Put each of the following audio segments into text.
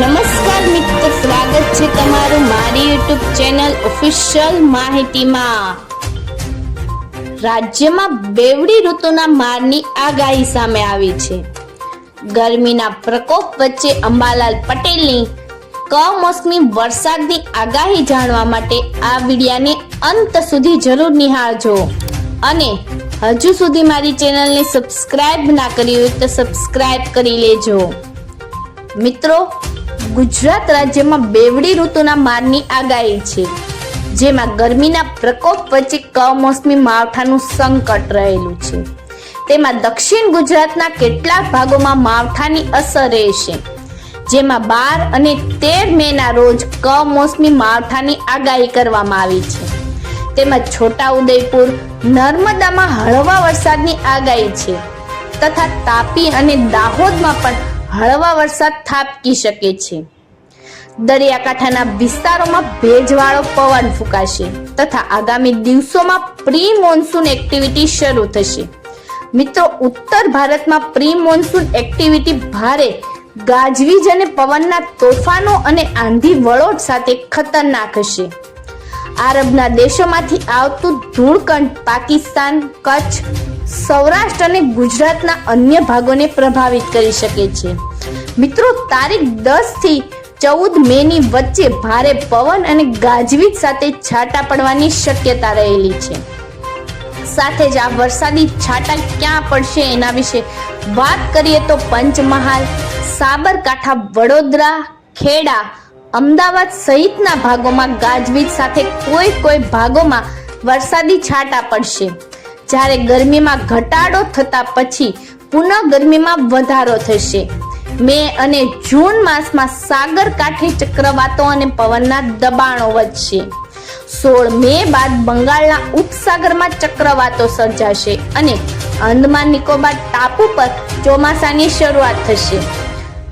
નમસ્કાર મિત્રો, સ્વાગત છે તમારું મારી યુટ્યુબ ચેનલ ઓફિશિયલ માહિતીમાં. રાજ્યમાં બેવડી ઋતુના મારની આગાહી સામે આવી છે. ગરમીના પ્રકોપ વચ્ચે અંબાલાલ પટેલની કમોસમી વરસાદની આગાહી જાણવા માટે આ વિડિયાને અંત સુધી જરૂર નિહાળજો. અને હજુ સુધી મારી ચેનલને સબસ્ક્રાઇબ ના કરી હોય તો સબસ્ક્રાઇબ કરી લેજો. મિત્રો ગુજરાત રાજ્યમાં બેવડી ઋતુના મારની આગાહી છે, જેમાં ગરમીના પ્રકોપ વચ્ચે કમોસમી માવઠાનું સંકટ રહેલું છે. તેમાં દક્ષિણ ગુજરાતના કેટલાક ભાગોમાં માવઠાની અસર રહેશે, જેમાં બાર અને તેર મેના રોજ કમોસમી માવઠાની આગાહી કરવામાં આવી છે. તેમજ છોટાઉદેપુર, નર્મદામાં હળવા વરસાદની આગાહી છે, તથા તાપી અને દાહોદમાં પણ હળવા વરસાદ થાપકી શકે છે. દરિયાકાંઠાના વિસ્તારોમાં ભેજવાળો પવન ફૂંકાશે તથા આગામી દિવસોમાં પ્રી મોન્સૂન એક્ટિવિટી શરૂ થશે. મિત્રો, ઉત્તર ભારતમાં પ્રી મોન્સૂન એક્ટિવિટી ભારે ગાજવીજ અને પવનના તોફાનો અને આંધી વળોટ સાથે ખતરનાક હશે. આરબના દેશોમાંથી આવતું ધૂળકંઠ પાકિસ્તાન, કચ્છ સૌરાષ્ટ્ર અને ગુજરાતના અન્ય ભાગોને પ્રભાવિત કરી શકે છે. મિત્રો, તારીખ દસથી ચૌદ મે ની વચ્ચે ભારે પવન અને ગાજવીજ સાથે છાંટા પડવાની શક્યતા રહેલી છે. સાથે જ આ વરસાદી છાંટા ક્યાં પડશે એના વિશે વાત કરીએ તો પંચમહાલ, સાબરકાંઠા, વડોદરા, ખેડા, અમદાવાદ સહિતના ભાગોમાં ગાજવીજ સાથે કોઈ કોઈ ભાગોમાં વરસાદી છાંટા પડશે. જ્યારે ગરમીમાં ઘટાડો થતા પછી પુનઃ ગરમીમાં વધારો થશે. મે અને જૂન માસમાં સાગર કાંઠે ચક્રવાતો અને પવનના દબાણો વધશે. સોળ મે બાદ બંગાળના ઉપસાગરમાં ચક્રવાતો સર્જાશે અને અંદમાન નિકોબાર ટાપુ પર ચોમાસાની શરૂઆત થશે.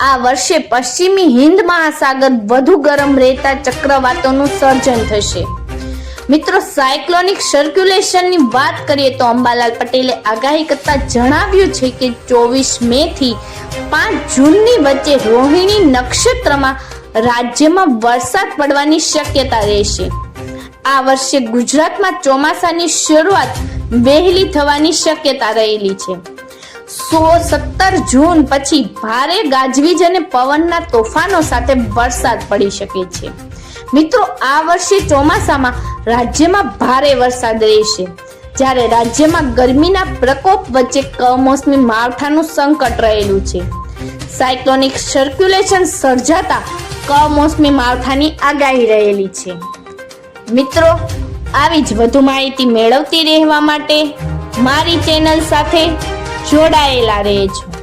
આ વર્ષે પશ્ચિમી હિન્દ મહાસાગર વધુ ગરમ રહેતા ચક્રવાતોનું સર્જન થશે. મિત્રો સાયક્લોનિક સર્ક્યુલેશનની વાત કરીએ તો અંબાલાલ પટેલે આગાહી કરતા જણાવ્યું છે કે ચોવીસ મે થી પાંચ જૂનની વચ્ચે રોહિણી નક્ષત્રમાં રાજ્યમાં વરસાદ પડવાની શક્યતા રહેશે. આ વર્ષે ગુજરાતમાં ચોમાસાની શરૂઆત વહેલી થવાની શક્યતા રહેલી છે. સો સત્તર જૂન પછી ભારે ગાજવીજ અને પવનના તોફાનો સાથે વરસાદ પડી શકે છે. મિત્રો, આ વર્ષે ચોમાસામાં રાજ્યમાં ભારે વરસાદ રહેશે. જ્યારે રાજ્યમાં ગરમીના પ્રકોપ વચ્ચે કમોસમી માવઠાનું સંકટ રહેલું છે. સાયક્લોનિક સર્ક્યુલેશન સર્જાતા કમોસમી માવઠાની આગાહી રહેલી છે. મિત્રો, આવી જ વધુ માહિતી મેળવતી રહેવા માટે મારી ચેનલ સાથે જોડાયેલા રહેજો.